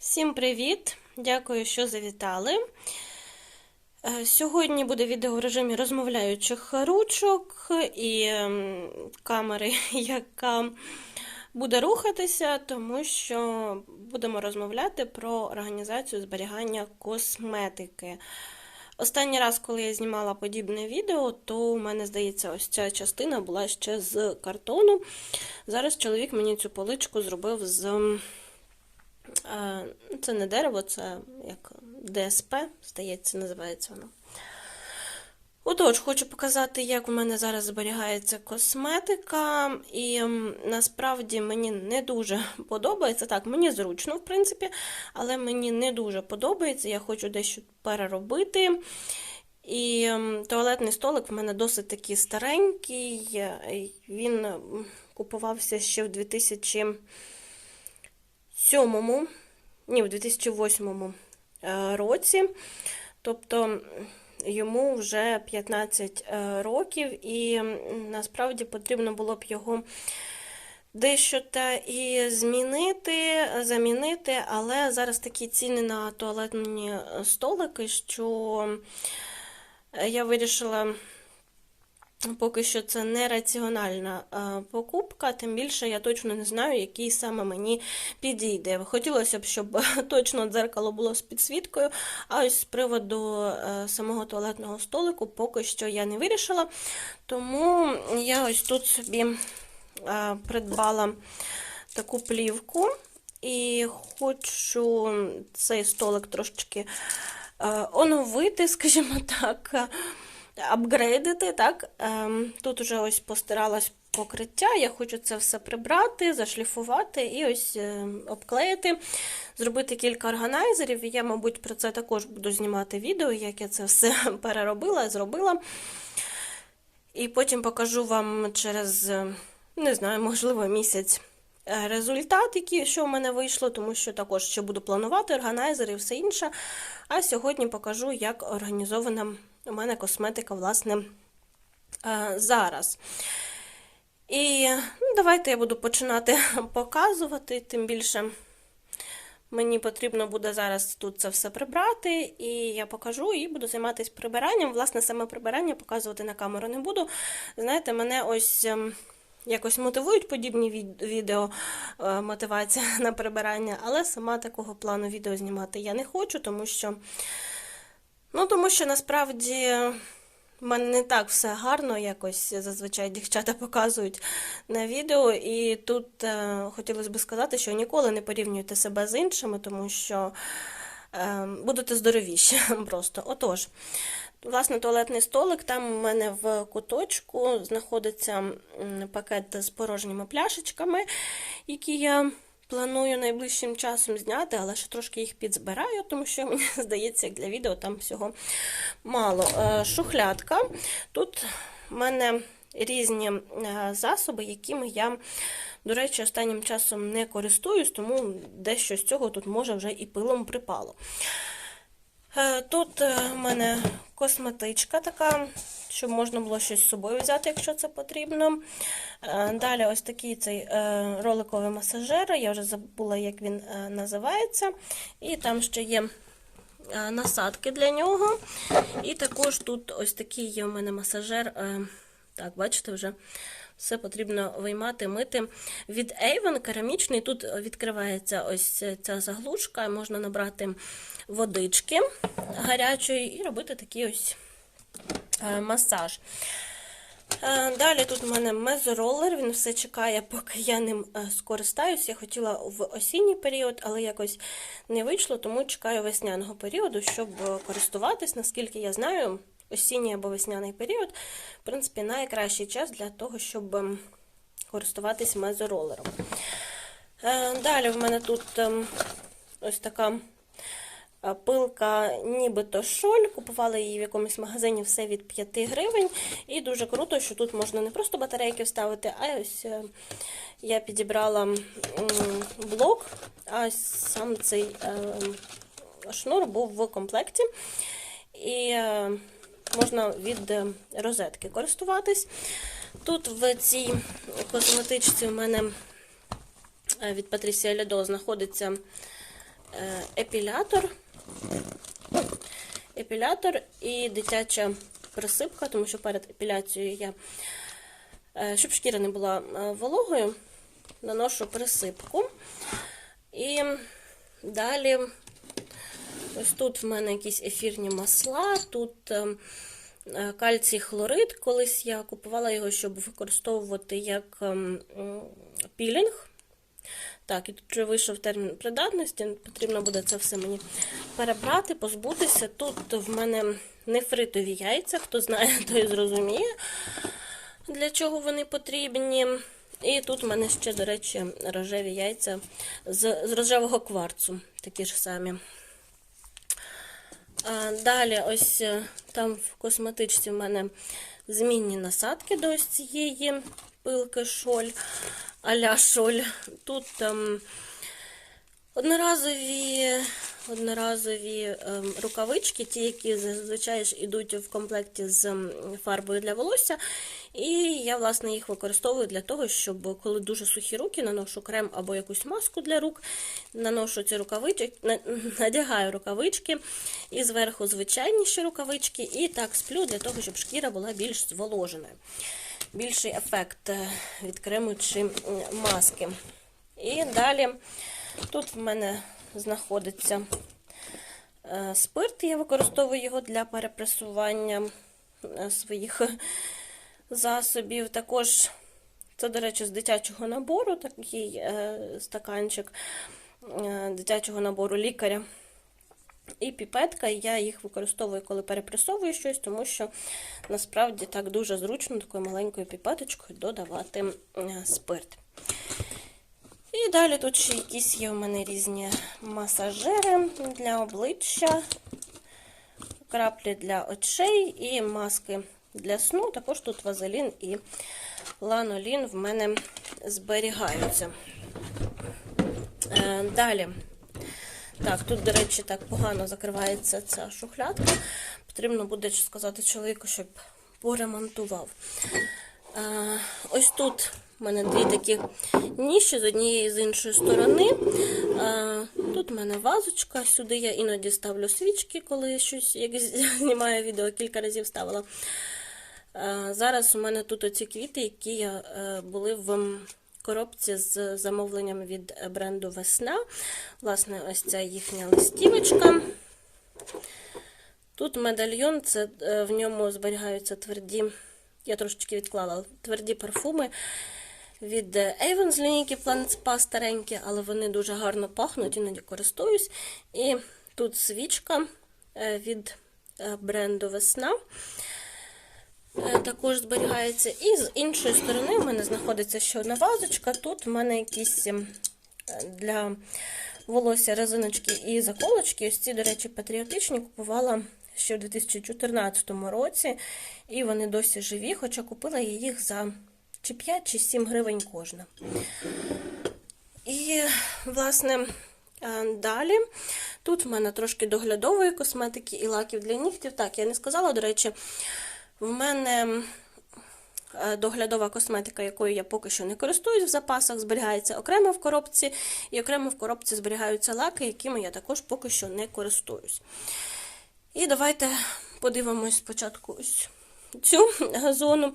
Всім привіт! Дякую, що завітали. Е, Сьогодні буде відео в режимі розмовляючих ручок і ем, камери, яка буде рухатися, тому що будемо розмовляти про організацію зберігання косметики. Останній раз, коли я знімала подібне відео, то у мене, здається, ось ця частина була ще з картону. Зараз чоловік мені цю поличку зробив з. Це не дерево, це як ДСП, здається, називається воно. Отож, хочу показати, як у мене зараз зберігається косметика, і насправді мені не дуже подобається. Так, мені зручно, в принципі, але мені не дуже подобається. Я хочу дещо переробити. І туалетний столик в мене досить такий старенький. е, Він купувався ще в 2000 2007, ні, в 2008 е, році. Тобто йому вже 15 е, років, і насправді потрібно було б його дещо та і змінити, замінити, але зараз такі ціни на туалетні столики, що я вирішила. Поки що це не раціональна е, покупка, тим більше я точно не знаю, який саме мені підійде. Хотілося б, щоб точно дзеркало було з підсвіткою, а ось з приводу е, самого туалетного столику поки що я не вирішила. Тому я ось тут собі е, придбала таку плівку і хочу цей столик трошечки оновити, скажімо так апгрейдити. так. Ем, Тут вже ось постаралась покриття. Я хочу це все прибрати, зашліфувати і ось е, обклеїти, зробити кілька органайзерів. І я, мабуть, про це також буду знімати відео, як я це все переробила, зробила. І потім покажу вам через, е, не знаю, можливо, місяць. е, Результат, який, що в мене вийшло, тому що також ще буду планувати органайзери і все інше. А сьогодні покажу, як організована у мене косметика, власне, е, зараз. І ну, давайте я буду починати показувати, тим більше мені потрібно буде зараз тут це все прибрати, і я покажу і буду займатися прибиранням. Власне, саме прибирання показувати на камеру не буду. Знаєте, мене ось. ем, Якось мотивують подібні відео, е, мотивація на прибирання, але сама такого плану відео знімати я не хочу, тому що Ну, тому що насправді в мене не так все гарно, якось зазвичай дівчата показують на відео. І тут е, хотілося б сказати, що ніколи не порівнюйте себе з іншими, тому що е, будете здоровіші просто. Отож, власне, туалетний столик. Там у мене в куточку знаходиться пакет з порожніми пляшечками, які я. Планую найближчим часом зняти, але ще трошки їх підзбираю, тому що мені здається, як для відео там всього мало. Е, Шухлядка. Тут в мене різні е, засоби, якими я, до речі, останнім часом не користуюсь, тому дещо з цього тут може вже і пилом припало. Е, Тут в мене косметичка така, щоб можна було щось з собою взяти, якщо це потрібно. Е, Далі ось такий цей е, роликовий масажер, я вже забула, як він е, називається. І там ще є насадки для нього. І також тут ось такий є у мене масажер. Так, бачите, вже все потрібно виймати, мити. Від Avon керамічний. Тут відкривається ось ця заглушка, можна набрати водички гарячої і робити такий ось масаж. Е, Далі тут у мене мезоролер, він все чекає, поки я ним е, скористаюсь. Я хотіла в осінній період, але якось не вийшло, тому чекаю весняного періоду, щоб е, користуватись, наскільки я знаю, осінній або весняний період, в принципі, найкращий час для того, щоб ем, користуватись мезоролером. Е, Далі в мене тут ем, ось така е, пилка, нібито шоль. Купувала її в якомусь магазині все від 5 гривень. І дуже круто, що тут можна не просто батарейки вставити, а ось е, я підібрала блок, а сам цей е, шнур був в комплекті. І е, можна від е, розетки користуватись. Тут в цій косметичці у мене е, від Patricia Лядо знаходиться е, епілятор. Епілятор і дитяча присипка, тому що перед епіляцією я, е, щоб шкіра не була е, вологою, наношу присипку. І далі ось тут в мене якісь ефірні масла, тут е, кальцій хлорид. Колись я купувала його, щоб використовувати як ем, пілінг. Так, і тут вже вийшов термін придатності, потрібно буде це все мені перебрати, позбутися. Тут в мене нефритові яйця, хто знає, той зрозуміє, для чого вони потрібні. І тут в мене ще, до речі, рожеві яйця з, з рожевого кварцу, такі ж самі. А, Далі, ось е, там в косметичці в мене змінні насадки до ось цієї пилки шоль, а-ля шоль. Тут ем, одноразові, одноразові ем, рукавички, ті, які зазвичай йдуть в комплекті з ем, фарбою для волосся. І я, власне, їх використовую для того, щоб коли дуже сухі руки, наношу крем або якусь маску для рук, наношу ці рукавички, надягаю рукавички і зверху звичайніші рукавички, і так сплю для того, щоб шкіра була більш зволоженою. Більший ефект е, від крему чи маски. І далі тут в мене знаходиться е, спирт, я використовую його для перепресування е, своїх засобів. Також це, до речі, з дитячого набору, такий стаканчик дитячого набору лікаря. І піпетка, я їх використовую, коли перепресовую щось, тому що насправді так дуже зручно такою маленькою піпеточкою додавати спирт. І далі тут ще якісь є у мене різні масажери для обличчя, краплі для очей і маски для сну. Також тут вазелін і ланолін в мене зберігаються. Е, Далі. Так, тут, до речі, так погано закривається ця шухлядка. Потрібно буде сказати чоловіку, щоб поремонтував. Е, ось тут в мене дві такі ніші з однієї і з іншої сторони. Е, тут в мене вазочка. Сюди я іноді ставлю свічки, коли щось як знімаю відео, кілька разів ставила. Е, Зараз у мене тут оці квіти, які були в коробці з замовленням від бренду Весна. Власне, ось ця їхня листівочка. Тут медальйон, це е, в ньому зберігаються тверді, я трошечки відклала тверді парфуми від Avon з лінійки Planet Spa старенькі, але вони дуже гарно пахнуть, іноді користуюсь. І тут свічка е, від е, бренду Весна. Е, Також зберігається. І з іншої сторони в мене знаходиться ще одна вазочка. Тут в мене якісь ем, для волосся резиночки і заколочки. Ось ці, до речі, патріотичні купувала ще в 2014 році. І вони досі живі, хоча купила я їх за чи 5, чи 7 гривень кожна. І, власне, е, далі. Тут в мене трошки доглядової косметики і лаків для нігтів. Так, я не сказала, до речі, в мене е, доглядова косметика, якою я поки що не користуюсь в запасах, зберігається окремо в коробці, і окремо в коробці зберігаються лаки, якими я також поки що не користуюсь. І давайте подивимось спочатку ось цю зону.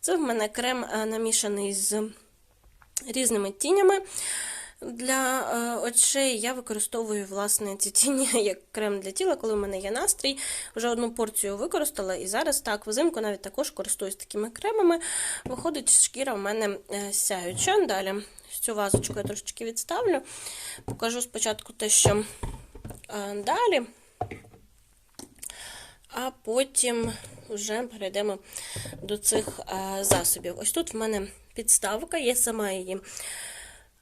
Це в мене крем е, намішаний з різними тінями. Для е, очей я використовую власне ці тіні як крем для тіла, коли в мене є настрій. Вже одну порцію використала, і зараз так, взимку навіть також користуюсь такими кремами. Виходить, шкіра в мене е, сяюча. Далі цю вазочку я трошечки відставлю. Покажу спочатку те, що е, далі, а потім вже перейдемо до цих засобів. Ось тут в мене підставка, я сама її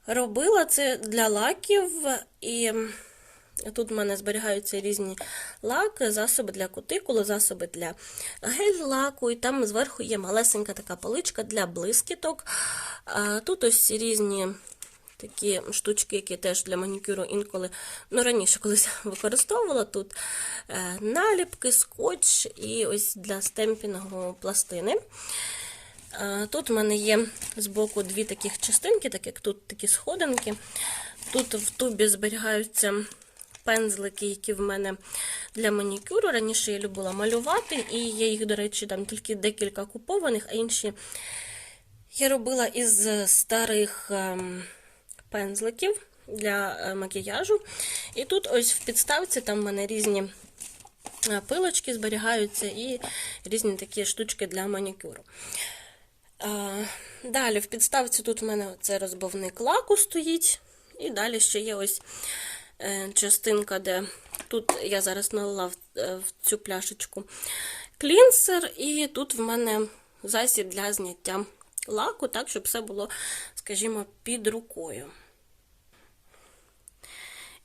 робила це для лаків, і тут в мене зберігаються різні лаки, засоби для кутикули, засоби для гель-лаку, і там зверху є малесенька така поличка для блискіток. Тут ось різні такі штучки, які теж для манікюру інколи, ну раніше колись використовувала тут е, наліпки, скотч і ось для стемпінгу пластини. Тут в мене є збоку дві таких частинки, так як тут такі сходинки. Тут в тубі зберігаються пензлики, які в мене для манікюру. Раніше я любила малювати, і є їх, до речі, там тільки декілька купованих, а інші я робила із старих ем, пензликів для е, макіяжу. І тут ось в підставці там в мене різні е, пилочки зберігаються і різні такі штучки для манікюру. Далі в підставці тут в мене це розбавник лаку стоїть. І далі ще є ось е, частинка, де тут я зараз налила е, в цю пляшечку клінсер, і тут в мене засіб для зняття лаку, так, щоб все було, скажімо, під рукою.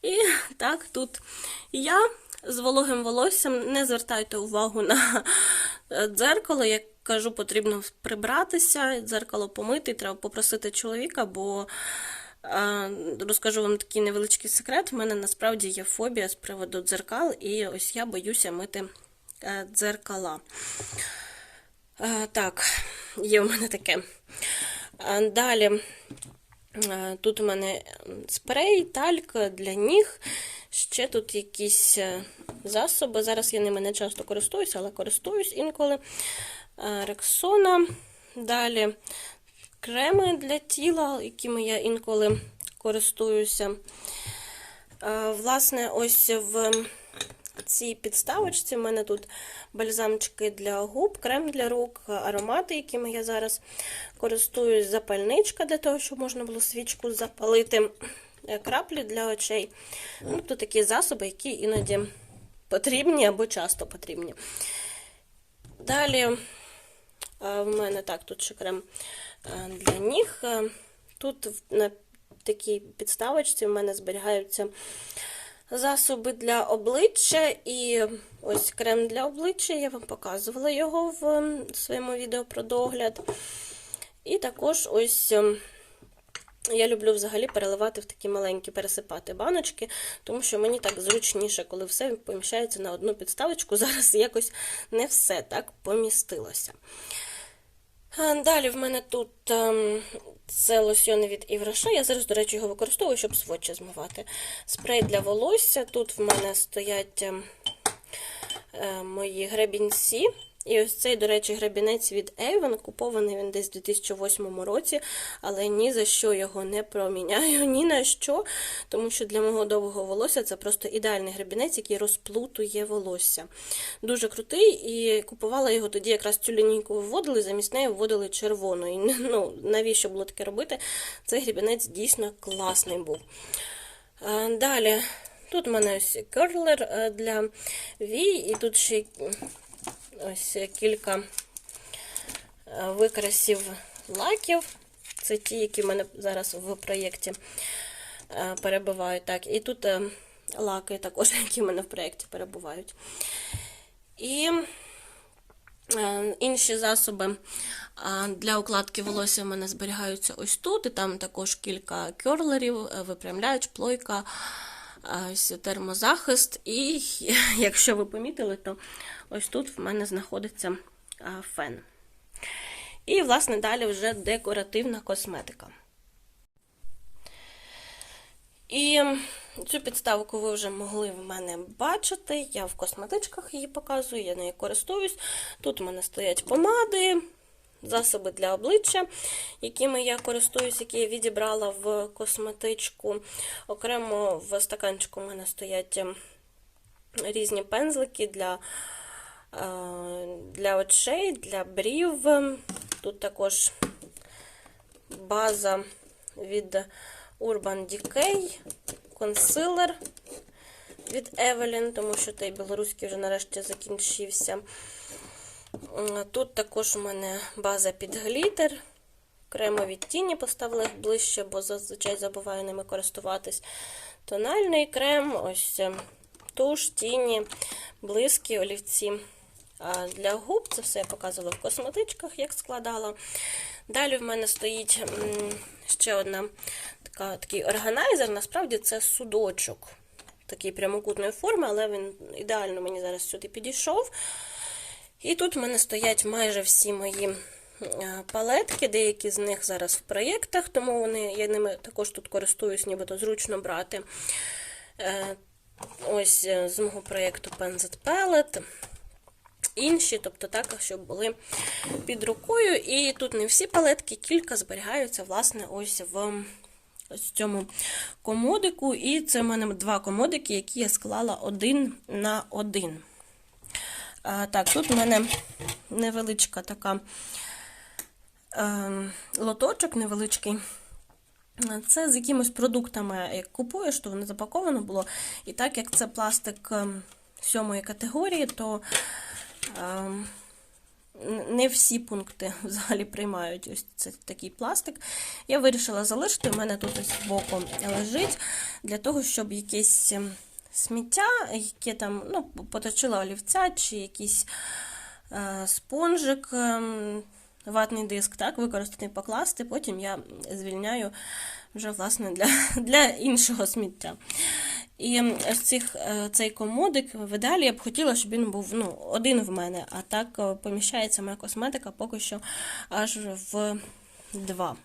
І так, тут я з вологим волоссям. Не звертайте увагу на е, дзеркало. Як кажу, потрібно прибратися, дзеркало помити, треба попросити чоловіка, бо е, розкажу вам такий невеличкий секрет. У мене насправді є фобія з приводу дзеркал, і ось я боюся мити е, дзеркала. Так, є у мене таке. Далі. Тут у мене спрей, тальк для ніг. Ще тут якісь е, засоби. Зараз я ними не часто користуюся, але користуюсь інколи. Е, Рексона. Далі креми для тіла, якими я інколи користуюся. Е, Власне, ось в цій підставочці в мене тут бальзамчики для губ, крем для рук, аромати, якими я зараз користуюсь, запальничка для того, щоб можна було свічку запалити, краплі для очей. Ну, Тобто такі засоби, які іноді потрібні або часто потрібні. Далі е, в мене так, тут ще крем е, для ніг. Е, Тут на такій підставочці в мене зберігаються засоби для обличчя і ось крем для обличчя. Я вам показувала його в своєму відео про догляд. І також ось ем, я люблю взагалі переливати в такі маленькі пересипати баночки, тому що мені так зручніше, коли все поміщається на одну підставочку. Зараз якось не все так помістилося. Далі в мене тут ем, це лосьйон від Івраша. Я зараз, до речі, його використовую, щоб сводчі змивати. Спрей для волосся. Тут в мене стоять ем, е, мої гребінці. І ось цей, до речі, гребінець від Avon. Купований він десь у 2008 році, але ні за що його не проміняю, ні на що, тому що для мого довгого волосся це просто ідеальний гребінець, який розплутує волосся. Дуже крутий, і купувала його тоді, якраз цю лінійку виводили, замість неї вводили червону. І ну, навіщо було таке робити? Цей гребінець дійсно класний був. Далі, тут в мене ось керлер е, для вій, і тут ще ось кілька е, викрасів лаків. Це ті, які в мене зараз в проєкті е, перебувають. Так, і тут е, лаки також, які в мене в проєкті перебувають. І е, інші засоби е, для укладки волосся в мене зберігаються ось тут. І там також кілька керлерів, е, випрямляюч, плойка, е, ось термозахист. І якщо ви помітили, то ось тут в мене знаходиться фен. І, власне, далі вже декоративна косметика. І цю підставку ви вже могли в мене бачити. Я в косметичках її показую, я нею користуюсь. Тут у мене стоять помади, засоби для обличчя, якими я користуюсь, які я відібрала в косметичку. Окремо в стаканчику у мене стоять ем, різні пензлики для, е, для очей, для брів. Тут також база від Urban Decay, консилер від Evelyn, тому що той білоруський вже нарешті закінчився. Тут також у мене база під глітер. Кремові тіні поставила їх ближче, бо зазвичай забуваю ними користуватись. Тональний крем, ось е, туш, тіні, блиски, олівці. А Для губ це все я показувала в косметичках, як складала. Далі в мене стоїть ще одна така, такий органайзер. Насправді це судочок такий прямокутної форми, але він ідеально мені зараз сюди підійшов. І тут в мене стоять майже всі мої е, палетки, деякі з них зараз в проєктах, тому вони, я ними також тут користуюсь, нібито зручно брати. Е, ось е, з мого проєкту Penzet Palette. Інші, тобто так, щоб були під рукою. І тут не всі палетки, кілька зберігаються, власне, ось в цьому комодику. І це в мене два комодики, які я склала один на один. А, Так, тут в мене невеличка така е, лоточок невеличкий. Це з якимись продуктами, як купуєш, то воно запаковано було. І так як це пластик ем, сьомої категорії, то е, не всі пункти взагалі приймають ось це такий пластик. Я вирішила залишити, у мене тут ось боку лежить, для того, щоб якесь ем, сміття, яке там ну, поточила олівця, чи якийсь е, спонжик. Е, ватний диск, так, використаний покласти, потім я звільняю вже власне для для іншого сміття. І ось цих, е, цей комодик в ідеалі я б хотіла, щоб він був ну, один в мене, а так е, поміщається моя косметика поки що аж в два.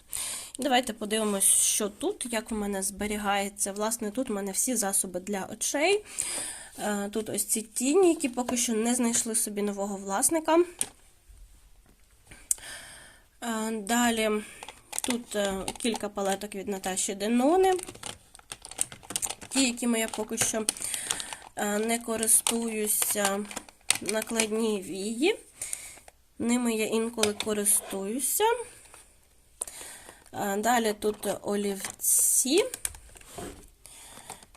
Давайте подивимось, що тут, як у мене зберігається. Власне, тут у мене всі засоби для очей. Е, тут ось ці тіні, які поки що не знайшли собі нового власника. Далі тут е, кілька палеток від Наташі Денони. Ті, якими я поки що е, не користуюся накладні вії. Ними я інколи користуюся. Далі тут олівці,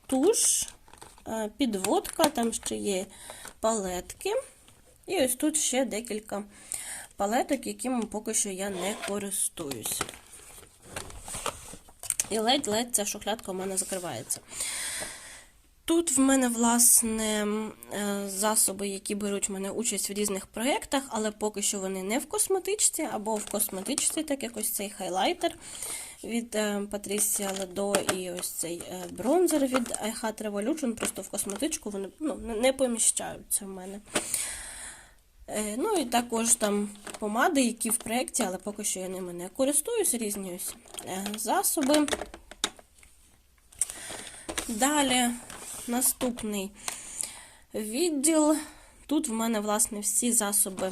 туш, е, підводка, там ще є палетки. І ось тут ще декілька палеток, якими поки що я не користуюсь. І ледь-ледь ця шухлядка у мене закривається. Тут в мене, власне, е, засоби, які беруть в мене участь в різних проєктах, але поки що вони не в косметичці, або в косметичці, так як ось цей хайлайтер від е, Patricia Ledo і ось цей е, бронзер від iHat Revolution. Просто в косметичку вони ну, не поміщаються в мене. Ну і також там помади, які в проєкті, але поки що я ними не користуюся, різні ось засоби. Далі наступний відділ. Тут в мене, власне, всі засоби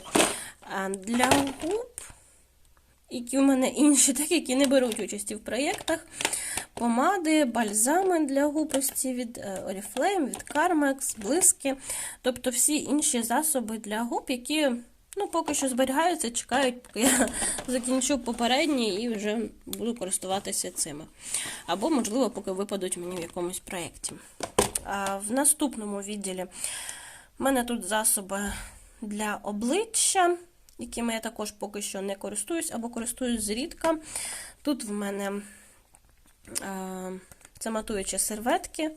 е, для губ, які в мене інші, так які не беруть участі в проєктах помади, бальзами для губ від е, Oriflame, від Carmex, блиски, тобто всі інші засоби для губ, які ну, поки що зберігаються, чекають, поки я закінчу попередні і вже буду користуватися цими. Або, можливо, поки випадуть мені в якомусь проєкті. В наступному відділі в мене тут засоби для обличчя. Якими я також поки що не користуюсь, або користуюсь зрідка. Тут в мене це матуючі серветки.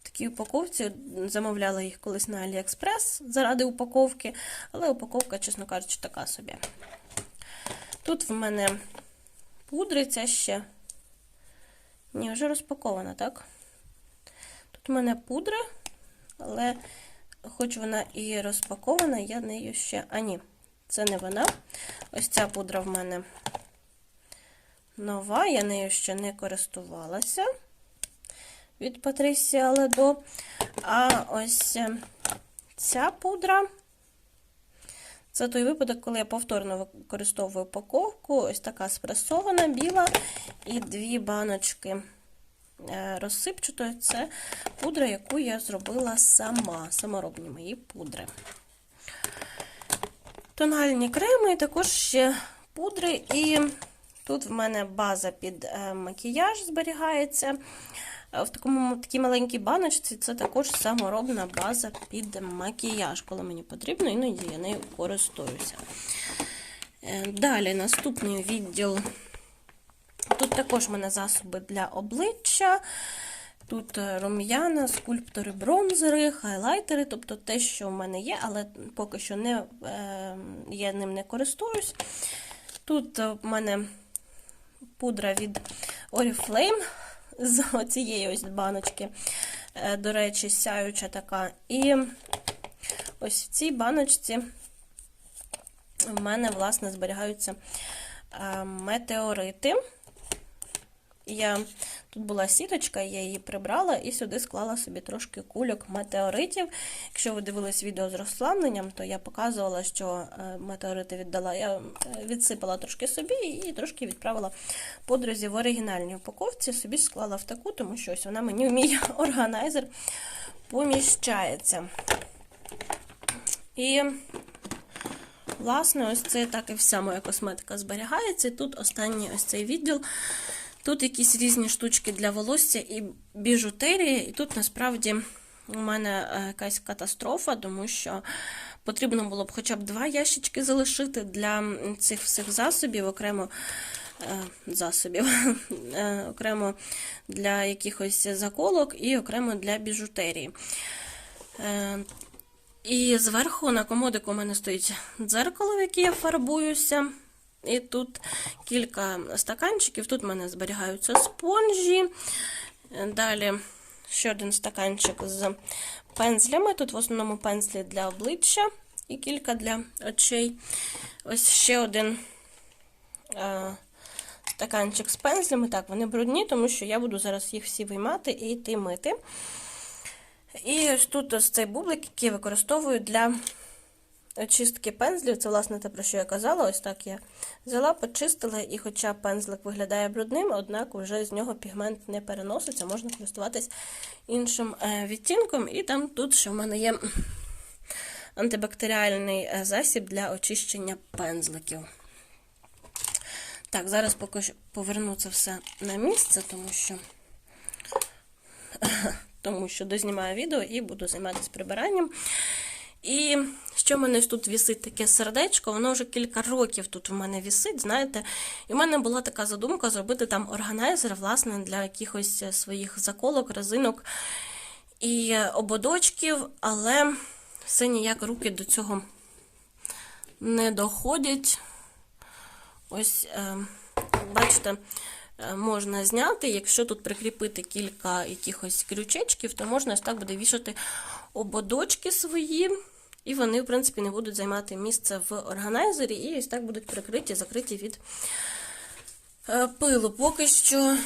В такій упаковці замовляла їх колись на Аліекспрес заради упаковки, але упаковка, чесно кажучи, така собі. Тут в мене пудри, ця ще. Ні, вже розпакована, так? В мене пудра, але, хоч вона і розпакована, я нею ще. А, ні, це не вона. Ось ця пудра в мене нова, я нею ще не користувалася від Patricia Ledo. А ось е, ця пудра. Це той випадок, коли я повторно використовую упаковку, ось така спресована, біла, і дві баночки е, розсипчатої. Це пудра, яку я зробила сама, саморобні мої пудри. Тональні креми, також ще пудри і Тут в мене база під е, макіяж зберігається. Е, в такому такій маленькій баночці це також саморобна база під макіяж, коли мені потрібно, іноді я нею користуюся. Далі наступний відділ. Тут також в мене засоби для обличчя. Тут рум'яна, скульптори, бронзери, хайлайтери, тобто те, що в мене є, але поки що не, я ним не користуюсь. Тут в мене пудра від Oriflame з цієї ось баночки, е, до речі, сяюча така. І ось в цій баночці в мене, власне, зберігаються е, метеорити. Я тут була сіточка, я її прибрала і сюди склала собі трошки кульок метеоритів. Якщо ви дивились відео з розслабленням, то я показувала, що е, метеорити віддала. Я е, відсипала трошки собі і трошки відправила подрузі в оригінальній упаковці. Собі склала в таку, тому що ось вона мені в мій органайзер поміщається. І Власне, ось це так і вся моя косметика зберігається. Тут останній ось цей відділ. Тут якісь різні штучки для волосся і біжутерії. І тут насправді у мене е, якась катастрофа, тому що потрібно було б хоча б два ящички залишити для цих всіх засобів, окремо е, засобів, е, окремо для якихось заколок і окремо для біжутерії. І зверху на комодику у мене стоїть дзеркало, в яке я фарбуюся. І тут кілька стаканчиків. Тут в мене зберігаються спонжі. Далі ще один стаканчик з пензлями. Тут в основному пензлі для обличчя і кілька для очей. Ось ще один е, стаканчик з пензлями. Так, вони брудні, тому що я буду зараз їх всі виймати і йти мити. І ось тут ось цей бублик, який використовую для очистки пензлів. Це, власне, те, про що я казала. Ось так я взяла, почистила, і хоча пензлик виглядає брудним, однак вже з нього пігмент не переноситься, можна користуватись іншим е, відтінком. І там тут ще в мене є антибактеріальний е, засіб для очищення пензликів. Так, зараз поки поверну це все на місце, тому що тому що дознімаю відео і буду займатися прибиранням. І що в мене тут вісить таке сердечко, воно вже кілька років тут в мене вісить, знаєте. І в мене була така задумка зробити там органайзер, власне, для якихось своїх заколок, резинок і ободочків, але все ніяк руки до цього не доходять. Ось, е, бачите, можна зняти. Якщо тут прикріпити кілька якихось крючечків, то можна ось так буде вішати ободочки свої, і вони, в принципі, не будуть займати місце в органайзері, і ось так будуть прикриті, закриті від е, пилу. Поки що,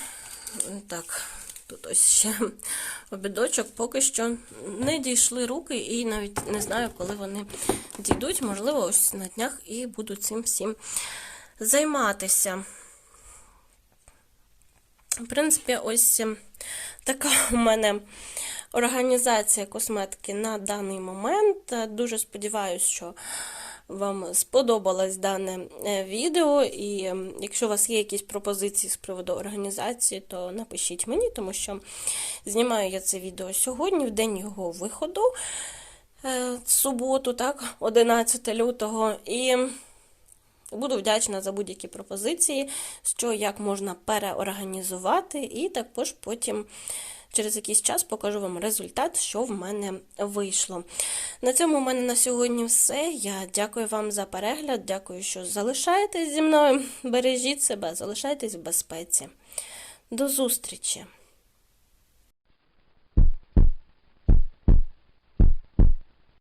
так, тут ось ще обідочок, поки що не дійшли руки, і навіть не знаю, коли вони дійдуть. Можливо, ось на днях і буду цим всім займатися. В принципі, ось ем, така у мене організація косметики на даний момент. Дуже сподіваюся, що вам сподобалось дане е, відео, і ем, якщо у вас є якісь пропозиції з приводу організації, то напишіть мені, тому що знімаю я це відео сьогодні, в день його виходу, е, суботу, так, 11 лютого. І Буду вдячна за будь-які пропозиції, що як можна переорганізувати, і також потім. Через якийсь час покажу вам результат, що в мене вийшло. На цьому у мене на сьогодні все. Я дякую вам за перегляд, дякую, що залишаєтесь зі мною. Бережіть себе, залишайтесь в безпеці. До зустрічі!